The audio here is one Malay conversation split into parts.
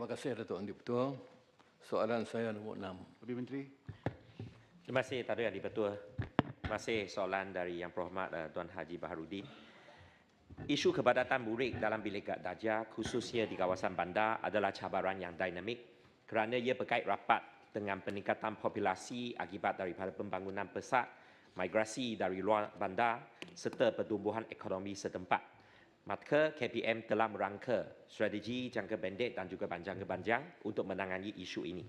Terima kasih Datuk Andi Betul. Soalan saya nombor enam. Lebih Menteri. Terima kasih Tadul Yang Di-Pertua. Terima kasih soalan dari Yang Berhormat uh, Tuan Haji Baharudin. Isu kepadatan murid dalam bilik darjah khususnya di kawasan bandar adalah cabaran yang dinamik kerana ia berkait rapat dengan peningkatan populasi akibat daripada pembangunan pesat, migrasi dari luar bandar serta pertumbuhan ekonomi setempat. Maka KPM telah merangka strategi jangka pendek dan juga jangka panjang untuk menangani isu ini.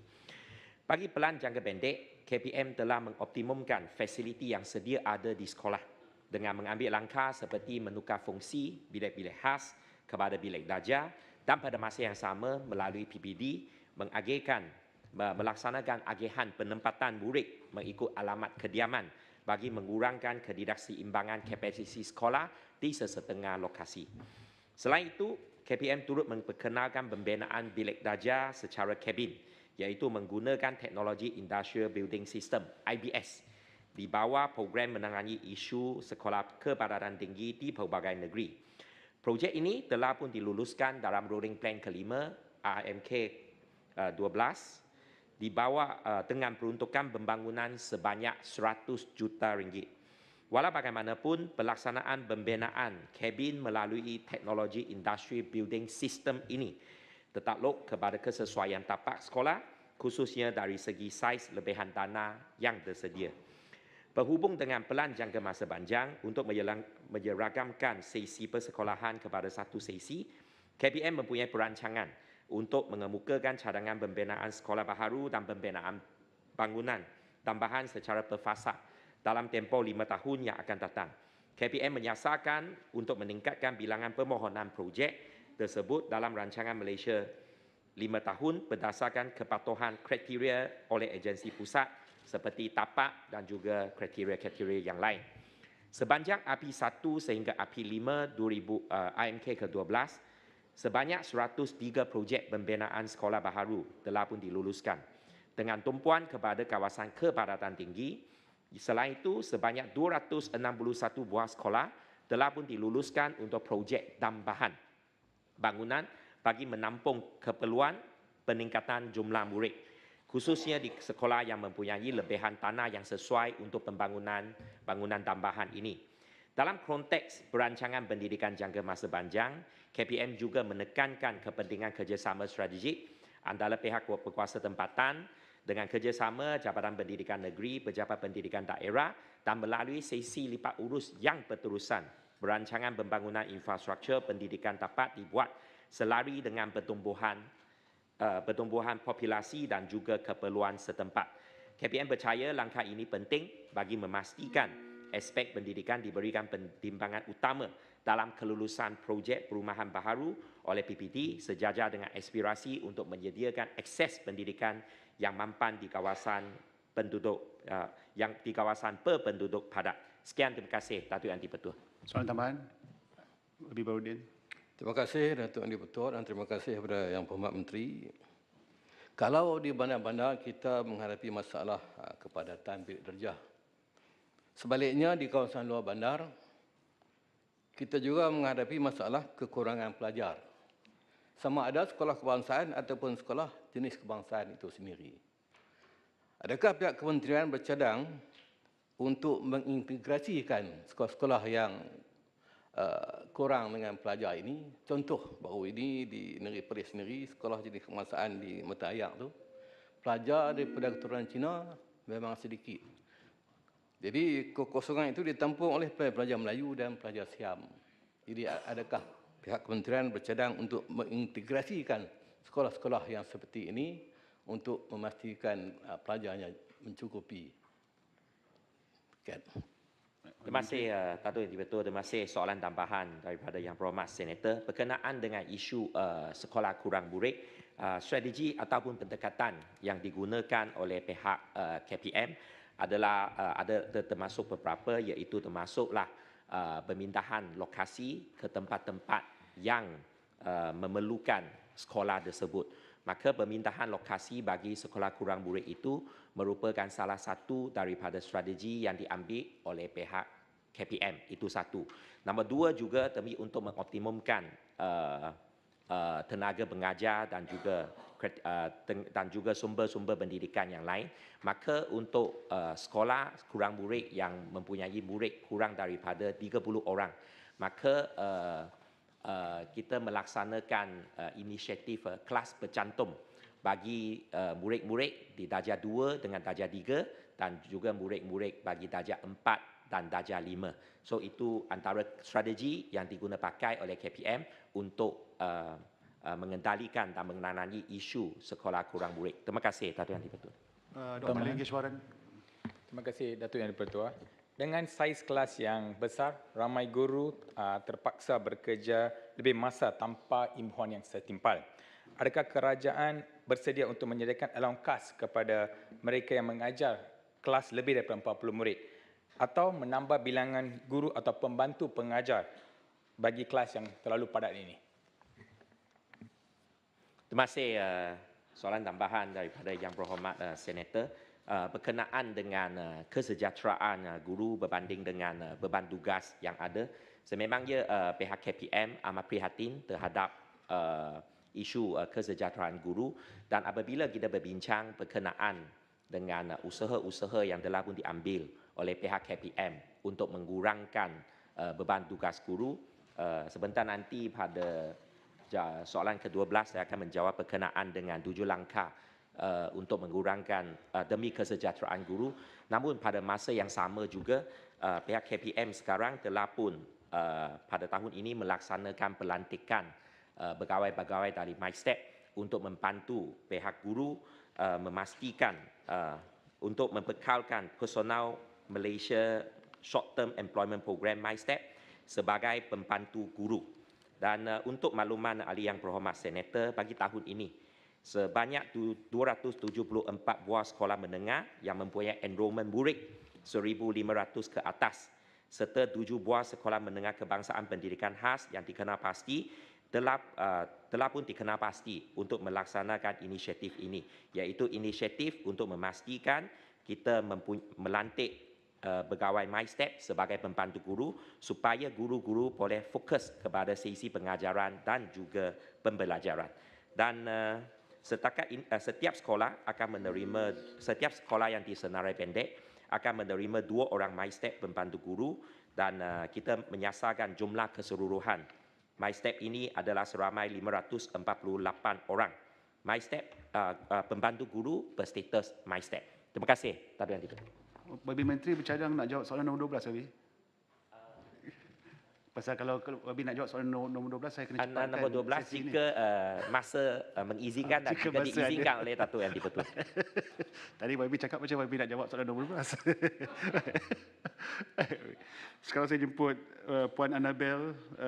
Bagi pelan jangka pendek, KPM telah mengoptimumkan fasiliti yang sedia ada di sekolah dengan mengambil langkah seperti menukar fungsi bilik-bilik khas kepada bilik darjah dan pada masa yang sama melalui PPD mengagihkan melaksanakan agihan penempatan murid mengikut alamat kediaman bagi mengurangkan ketidakseimbangan kapasiti sekolah di sesetengah lokasi. Selain itu, KPM turut memperkenalkan pembinaan bilik darjah secara kabin iaitu menggunakan teknologi Industrial Building System IBS di bawah program menangani isu sekolah kepadatan tinggi di pelbagai negeri. Projek ini telah pun diluluskan dalam Rolling Plan kelima uh, 12 di bawah uh, dengan peruntukan pembangunan sebanyak 100 juta ringgit. Walau bagaimanapun, pelaksanaan pembinaan kabin melalui teknologi Industrial Building System ini tertakluk kepada kesesuaian tapak sekolah khususnya dari segi saiz lebihan tanah yang tersedia. Berhubung dengan pelan jangka masa panjang untuk menyeragamkan sesi persekolahan kepada satu sesi, KPM mempunyai perancangan untuk mengemukakan cadangan pembinaan sekolah baharu dan pembinaan bangunan tambahan secara berfasa dalam tempoh lima tahun yang akan datang. KPM menyasarkan untuk meningkatkan bilangan permohonan projek tersebut dalam rancangan Malaysia lima tahun berdasarkan kepatuhan kriteria oleh agensi pusat seperti tapak dan juga kriteria-kriteria yang lain. Sepanjang API 1 sehingga API 5 2000 uh, IMK ke-12, sebanyak 103 projek pembinaan sekolah baharu telah pun diluluskan dengan tumpuan kepada kawasan kepadatan tinggi. Selain itu, sebanyak 261 buah sekolah telah pun diluluskan untuk projek tambahan bangunan bagi menampung keperluan peningkatan jumlah murid khususnya di sekolah yang mempunyai lebihan tanah yang sesuai untuk pembangunan bangunan tambahan ini. Dalam konteks perancangan pendidikan jangka masa panjang, KPM juga menekankan kepentingan kerjasama strategik antara pihak berkuasa tempatan dengan kerjasama Jabatan Pendidikan Negeri, Pejabat Pendidikan Daerah dan melalui sesi lipat urus yang berterusan. Perancangan pembangunan infrastruktur pendidikan dapat dibuat selari dengan pertumbuhan Uh, pertumbuhan populasi dan juga keperluan setempat. KPM percaya langkah ini penting bagi memastikan aspek pendidikan diberikan pertimbangan utama dalam kelulusan projek perumahan baharu oleh PPT sejajar dengan aspirasi untuk menyediakan akses pendidikan yang mampan di kawasan penduduk uh, yang di kawasan berpenduduk padat. Sekian terima kasih Datuk Yang Dipertua. Soalan tambahan. Lebih Baudin. Terima kasih Datuk Andi Betul dan terima kasih kepada Yang Berhormat Menteri. Kalau di bandar-bandar kita menghadapi masalah ha, kepadatan bilik derjah. Sebaliknya di kawasan luar bandar, kita juga menghadapi masalah kekurangan pelajar. Sama ada sekolah kebangsaan ataupun sekolah jenis kebangsaan itu sendiri. Adakah pihak kementerian bercadang untuk mengintegrasikan sekolah-sekolah yang Uh, kurang dengan pelajar ini. Contoh baru ini di negeri Perlis sendiri, sekolah jenis kemasaan di Mata Ayak tu, pelajar daripada keturunan Cina memang sedikit. Jadi kekosongan itu ditampung oleh pelajar Melayu dan pelajar Siam. Jadi adakah pihak kementerian bercadang untuk mengintegrasikan sekolah-sekolah yang seperti ini untuk memastikan pelajarnya mencukupi? Sekian. Terima kasih Datuk Yang Betul. Terima kasih soalan tambahan daripada Yang Berhormat Senator berkenaan dengan isu uh, sekolah kurang murid. Uh, strategi ataupun pendekatan yang digunakan oleh pihak uh, KPM adalah uh, ada termasuk beberapa iaitu termasuklah uh, pemindahan lokasi ke tempat-tempat yang uh, memerlukan sekolah tersebut maka pemindahan lokasi bagi sekolah kurang murid itu merupakan salah satu daripada strategi yang diambil oleh pihak KPM itu satu. Nombor dua juga demi untuk mengoptimumkan uh, uh, tenaga pengajar dan juga uh, dan juga sumber-sumber pendidikan yang lain. Maka untuk uh, sekolah kurang murid yang mempunyai murid kurang daripada 30 orang. Maka uh, uh, kita melaksanakan uh, inisiatif uh, kelas bercantum bagi uh, murid-murid di darjah 2 dengan darjah 3 dan juga murid-murid bagi darjah 4 dan darjah 5. So itu antara strategi yang diguna pakai oleh KPM untuk uh, uh, mengendalikan dan mengenali isu sekolah kurang murid. Terima kasih Datuk Yang Dipertua. Uh, Dr. Tuan Lingeshwaran. Terima kasih Datuk Yang Dipertua. Dengan saiz kelas yang besar, ramai guru uh, terpaksa bekerja lebih masa tanpa imbuhan yang setimpal. Adakah kerajaan bersedia untuk menyediakan allowance kas kepada mereka yang mengajar kelas lebih daripada 40 murid atau menambah bilangan guru atau pembantu pengajar bagi kelas yang terlalu padat ini? Terima kasih uh, soalan tambahan daripada Yang Berhormat uh, Senator uh, berkenaan dengan uh, kesejahteraan uh, guru berbanding dengan uh, beban tugas yang ada. Sememangnya uh, pihak KPM amat prihatin terhadap uh, isu uh, kesejahteraan guru dan apabila kita berbincang berkenaan dengan uh, usaha-usaha yang telah pun diambil oleh pihak KPM untuk mengurangkan uh, beban tugas guru uh, sebentar nanti pada soalan ke-12 saya akan menjawab berkenaan dengan tujuh langkah uh, untuk mengurangkan uh, demi kesejahteraan guru. Namun pada masa yang sama juga uh, pihak KPM sekarang telah pun uh, pada tahun ini melaksanakan pelantikan uh, pegawai-pegawai dari MyStep untuk membantu pihak guru uh, memastikan uh, untuk membekalkan personal Malaysia Short Term Employment Program MyStep sebagai pembantu guru. Dan uh, untuk makluman ahli yang berhormat senator bagi tahun ini sebanyak tu- 274 buah sekolah menengah yang mempunyai enrolment murid 1500 ke atas serta 7 buah sekolah menengah kebangsaan pendidikan khas yang dikenal pasti telah uh, telah pun dikenal pasti untuk melaksanakan inisiatif ini iaitu inisiatif untuk memastikan kita melantik uh, pegawai MyStep sebagai pembantu guru supaya guru-guru boleh fokus kepada sesi pengajaran dan juga pembelajaran. Dan uh, setakat in, uh, setiap sekolah akan menerima setiap sekolah yang disenarai pendek akan menerima dua orang MyStep pembantu guru dan uh, kita menyasarkan jumlah keseluruhan MyStep ini adalah seramai 548 orang. MyStep uh, uh, pembantu guru berstatus MyStep. Terima kasih Datuk Yang. Babi Menteri bercadang nak jawab soalan nombor 12, Babi. Pasal kalau, kalau Babi nak jawab soalan nombor, nombor 12, saya kena Anda cepatkan nombor 12 sesi jika uh, masa uh, mengizinkan dan Jika jika masa ada. diizinkan oleh Datuk Yang Dipertua. Tadi Babi cakap macam Babi nak jawab soalan nombor 12. Sekarang saya jemput uh, Puan Annabel uh,